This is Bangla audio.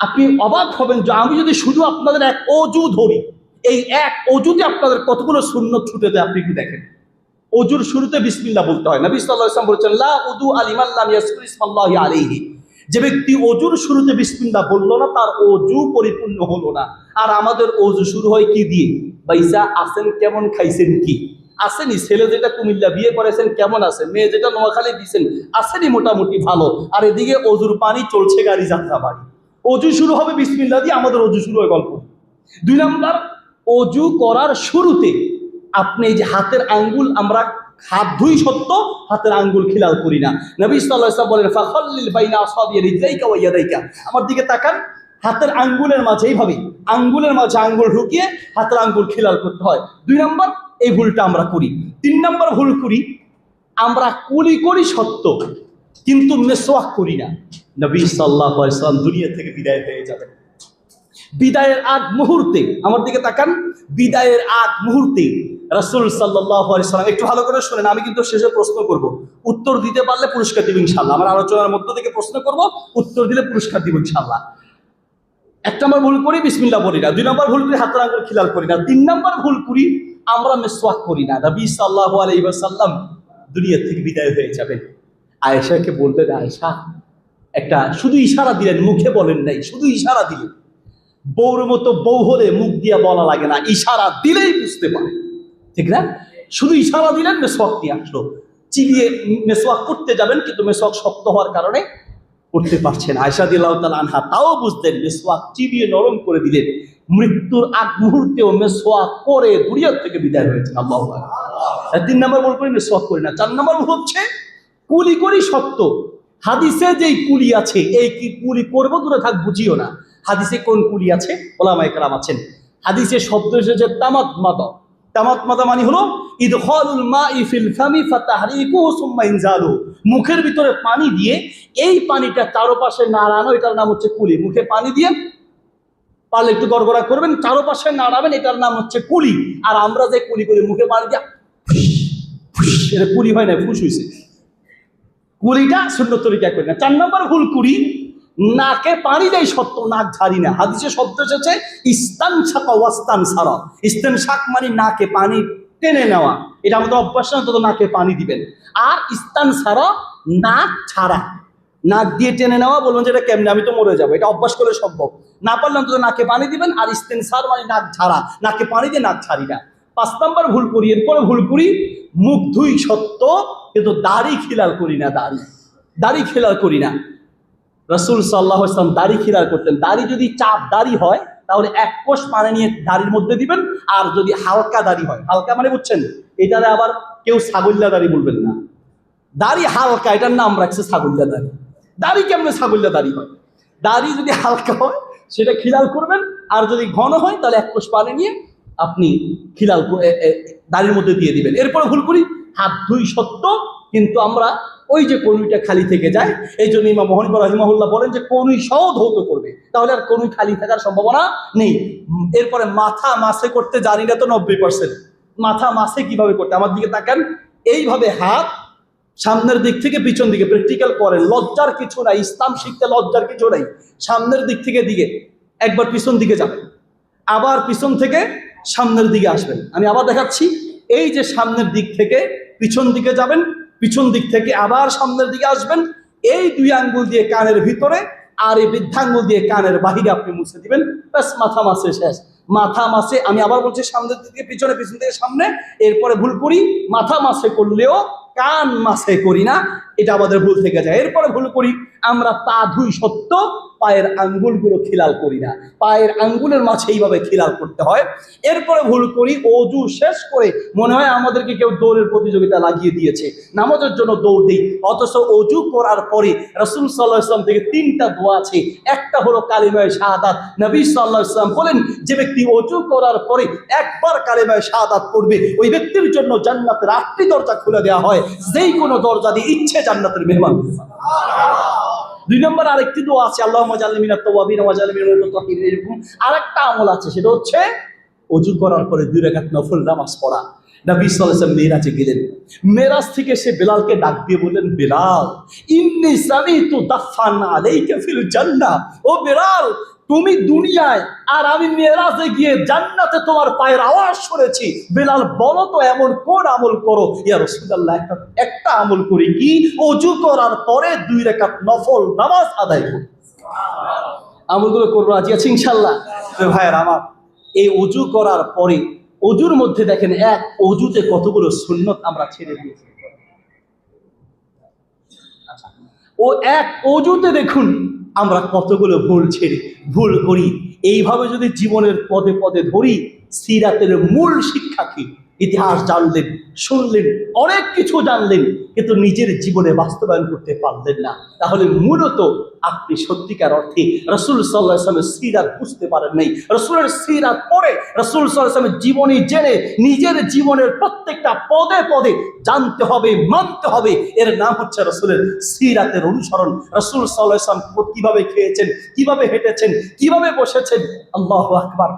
আপনি অবাক হবেন যে আমি যদি শুধু আপনাদের এক অজু ধরি, এই এক অজুতে আপনাদের কতগুলো শূন্য ছুটে দেয় আপনি একটু দেখেন। অজুর শুরুতে বিসমিল্লাহ বলতে হয়। আলাইহি ওয়াসাল্লাম বলেছেন, লা উদু আলিমাল্লাম ইসমাল্লাহি আলাইহি। যে ব্যক্তি অজুর শুরুতে বিসমিল্লাহ বলল না, তার অজু পরিপূর্ণ হলো না। আর আমাদের অজু শুরু হয় কি দিয়ে? বাইসা, আসেন কেমন খাইছেন কি? আসেনি, ছেলে যেটা কুমিল্লা বিয়ে করেছেন কেমন আছে? মেয়ে যেটা নোয়াখালী দিয়েছেন, আসেনি মোটামুটি ভালো। আর এদিকে অজুর পানি চলছে গাড়ি যাত্রা বাড়ি অজু শুরু হবে, বিসমিল্লাহ দিয়ে আমাদের অজু শুরু হয় গল্প। দুই নম্বর, অজু করার শুরুতে আপনি এই যে হাতের আঙ্গুল আমরা হাত ধুই সত্য, হাতের আঙ্গুল খিলাল করি না। আমার দিকে তাকান, হাতের আঙ্গুলের মাঝে এইভাবে, আঙ্গুলের মাঝে আঙ্গুল ঢুকিয়ে হাতের আঙ্গুল খিলাল করতে হয়। দুই নম্বর, এই ভুলটা আমরা করি। তিন নম্বর ভুল করি, আমরা কুলি করি সত্য, কিন্তু মেসওয়াক করি না। নবী সাল্লাল্লাহু আলাইহি ওয়াসাল্লাম দুনিয়া থেকে বিদায় হয়ে যাবেন। বিদায়ের আগ মুহূর্তে, আমার দিকে তাকান, বিদায়ের আগ মুহূর্তে রাসূল সাল্লাম, একটু ভালো করে শুনেন, আমি কিন্তু শেষে প্রশ্ন করব। উত্তর দিতে পারলে পুরস্কার দিব ইনশাআল্লাহ। আমার আলোচনার মধ্য থেকে প্রশ্ন করব, উত্তর দিলে পুরস্কার দিব ইনশাআল্লাহ। এক নম্বর ভুল করি বিসমিল্লা বলি না। দুই নম্বর ভুল করি হাতের আঙ্গুল খিলাল করি না। তিন নম্বর ভুল করি, আমরা মেসওয়াক করি না। নবী সাল্লাল্লাহু আলাইহি ওয়াসাল্লাম দুনিয়া থেকে বিদায় হয়ে যাবেন। আয়েশাকে বলবেন আয়েশা একটা শুধু ইশারা দিলেন, মুখে বলেন নাই, শুধু ইশারা দিলেন। বউর মতো বউ হলে মুখ দিয়ে বলা লাগে না, ইশারা দিলেই বুঝতে পারে। ঠিক না? শুধু ইশারা দিলেন মেসওয়াক নিয়ে আসলো। চিবিয়ে মেসওয়াক করতে যাবেন, কিন্তু মেসওয়াক শক্ত হওয়ার কারণে করতে পারছেন আয়সা দিল্লাহ আনহা তাও বুঝতেন মেসওয়াক চিবিয়ে নরম করে দিলেন। মৃত্যুর আগ মুহূর্তেও মেসওয়াক করে দুনিয়ার থেকে বিদায় হয়েছেন, আল্লাহ তিন নম্বর বল করি মেসওয়াক করি না। চার নম্বর হচ্ছে, কুলি করি সত্য। হাদিসে যেই কুলি আছে, এই কি কুলি করব দূরে থাক বুঝিও না। হাদিসে কোন কুলি আছে? ওলামায়ে কেরাম আছেন। হাদিসে শব্দ এসেছে তামাত মাতা তামাত মাতা মানে হলো, ইদখালুল মাই ফিল ফামি ফাতাহরিকুহু সুম্মা ইনজালু। মুখের ভিতরে পানি দিয়ে, এই পানিটা চারপাশে নাড়ানো, এটার নাম হচ্ছে কুলি। মুখে পানি দিয়ে পারলে একটু গড়গড়া করবেন, চারপাশে নাড়াবেন, এটার নাম হচ্ছে কুলি। আর আমরা যে কুলি করি, মুখে পানি দিয়ে এটা কুলি হয় না, ফুস হয়েছে কুলিটা শূন্য তরিকা করি না। চার নম্বর ভুল কুড়ি নাকে পানি দেয় সত্য, নাক ঝাড়ি না। হাদিসে শব্দ এসেছে, ইস্তান শাক ওয়াস্তান সারা। ইস্তান শাক মানে নাকে পানি টেনে নেওয়া। এটা আমাদের অভ্যাস না তো নাকে পানি দিবেন। আর ইস্তান সারা, নাক ছাড়া। নাক দিয়ে টেনে নেওয়া, বলবেন যে এটা কেমনে, আমি তো মরে যাব। এটা অভ্যাস করলে সম্ভব। না পারলে অন্তত নাকে পানি দিবেন, আর ইস্তেন সার মানে নাক ঝাড়া। নাকে পানি দিয়ে নাক ছাড়ি না। পাঁচ নম্বর ভুল করি, এরপরে ভুল করি, মুখ ধুই সত্য, কিন্তু দাড়ি খিলাল করি না দাড়ি। দাড়ি খিলাল করি না। রসুল সাল্লাহ ইসলাম দাড়ি খিলাল করতেন। দাড়ি যদি চাপ দাড়ি হয়, তাহলে এক কোষ পানি নিয়ে দাড়ির মধ্যে দিবেন, আর যদি হালকা দাড়ি হয়, হালকা মানে বুঝছেন? এটারে আবার কেউ ছাগল্লা দাড়ি বলবেন না। দাড়ি হালকা, এটার নাম রাখছে ছাগল্লা দাড়ি। দাড়ি কেমনে ছাগল্লা দাড়ি হয়? দাড়ি যদি হালকা হয়, সেটা খিলাল করবেন, আর যদি ঘন হয়, তাহলে এক কোষ পানি নিয়ে আপনি খিলাল দাড়ির মধ্যে দিয়ে দিবেন। এরপরে ভুল করি, হাত ধুই সত্য, কিন্তু আমরা ওই যে কনুইটা খালি থেকে যায়, এই জন্য ইমাম মোহন রহিমাহুল্লাহ বলেন যে কনুই সহ ধৌত করবে। তাহলে আর কনুই খালি থাকার সম্ভাবনা নেই। এরপরে মাথা মাসে করতে জানি না তো নব্বই পার্সেন্ট মাথা মাসে কীভাবে করতে? আমার দিকে তাকান। এইভাবে হাত সামনের দিক থেকে পিছন দিকে প্র্যাকটিক্যাল করেন। লজ্জার কিছু নাই, ইসলাম শিখতে লজ্জার কিছু নাই। সামনের দিক থেকে দিকে একবার পিছন দিকে যাবেন। আবার পিছন থেকে সামনের দিকে আসবেন। আমি আবার দেখাচ্ছি, এই যে সামনের দিক থেকে পিছন দিকে যাবেন, পিছন দিক থেকে আবার সামনের দিকে আসবেন। এই দুই আঙ্গুল দিয়ে কানের ভিতরে আর এই বৃদ্ধাঙ্গুল দিয়ে কানের বাহিরে আপনি মুছে দিবেন। ব্যাস, মাথা মাসে শেষ। মাথা মাসে আমি আবার বলছি সামনের দিকে পিছনে, পিছন থেকে সামনে। এরপরে ভুল করি, মাথা মাসে করলেও কান মাসে করি না, এটা আমাদের ভুল থেকে যায়। এরপরে ভুল করি, আমরা পা ধুই সত্য পায়ের আঙ্গুলগুলো খিলাল করি না। পায়ের আঙ্গুলের মাঝে এইভাবে খিলাল করতে হয়। এরপরে ভুল করি, অজু শেষ করে মনে হয় আমাদেরকে কেউ দৌড়ের প্রতিযোগিতা লাগিয়ে দিয়েছে। নামাজের জন্য দৌড় দিই, অথচ অজু করার পরে রসুল সাল্লাহ ইসলাম থেকে তিনটা দোয়া আছে। একটা হলো কালিমায় শাহাদাত। নবী সাল্লাহ ইসলাম বলেন, যে ব্যক্তি অজু করার পরে একবার কালিমায় শাহাদাত পড়বে, ওই ব্যক্তির জন্য জান্নাতের আটটি দরজা খুলে দেওয়া হয়। যেই কোনো দরজা দিয়ে ইচ্ছে জান্নাতের মেহমান। দুই নম্বর আরেকটি দোয়া আছে আল্লাহ মাজালিমিনা তওয়াবিন আরেকটা আমল আছে, সেটা হচ্ছে অজু করার পরে দুই রেখাত নফল নামাজ পড়া। নবী মেরাজে থেকে সে বেলালকে ডাক দিয়ে বললেন ও বেলাল তুমি দুনিয়ায় আর আমি মেরাজে গিয়ে জান্নাতে তোমার পায়ের আওয়াজ শুনেছি। বেলাল বলো তো এমন কোন আমল করো? ইয়া রাসূলুল্লাহ একটা একটা আমল করি কি? ওযু করার পরে দুই রাকাত নফল নামাজ আদায় করি। আমলগুলো করব রাজি আছি ইনশাল্লাহ ভাইয়ের আমার এই অজু করার পরে অজুর মধ্যে দেখেন এক অজুতে কতগুলো সুন্নত আমরা ছেড়ে দিয়েছি। ও এক অজুতে দেখুন, আমরা কতগুলো ভুল ছেড়ে, ভুল করি। এইভাবে যদি জীবনের পদে পদে ধরি, সিরাতের মূল শিক্ষা কি? ইতিহাস জানলেন। শুনলেন, অনেক কিছু জানলেন, কিন্তু নিজের জীবনে বাস্তবায়ন করতে পারলেন না। তাহলে মূলত আপনি সত্যিকার অর্থে রসুল সাল্লাহ আসলামের সিরাত বুঝতে পারেন নাই। রসুলের সিরাত পড়ে রসুল সাল্লাহ আসলামের জীবনী জেনে নিজের জীবনের প্রত্যেকটা পদে পদে জানতে হবে, মানতে হবে। এর নাম হচ্ছে রসুলের সিরাতের অনুসরণ। রসুল সাল্লাহ আসলাম কীভাবে খেয়েছেন, কীভাবে হেঁটেছেন, কীভাবে বসেছেন? আল্লাহ আকবার।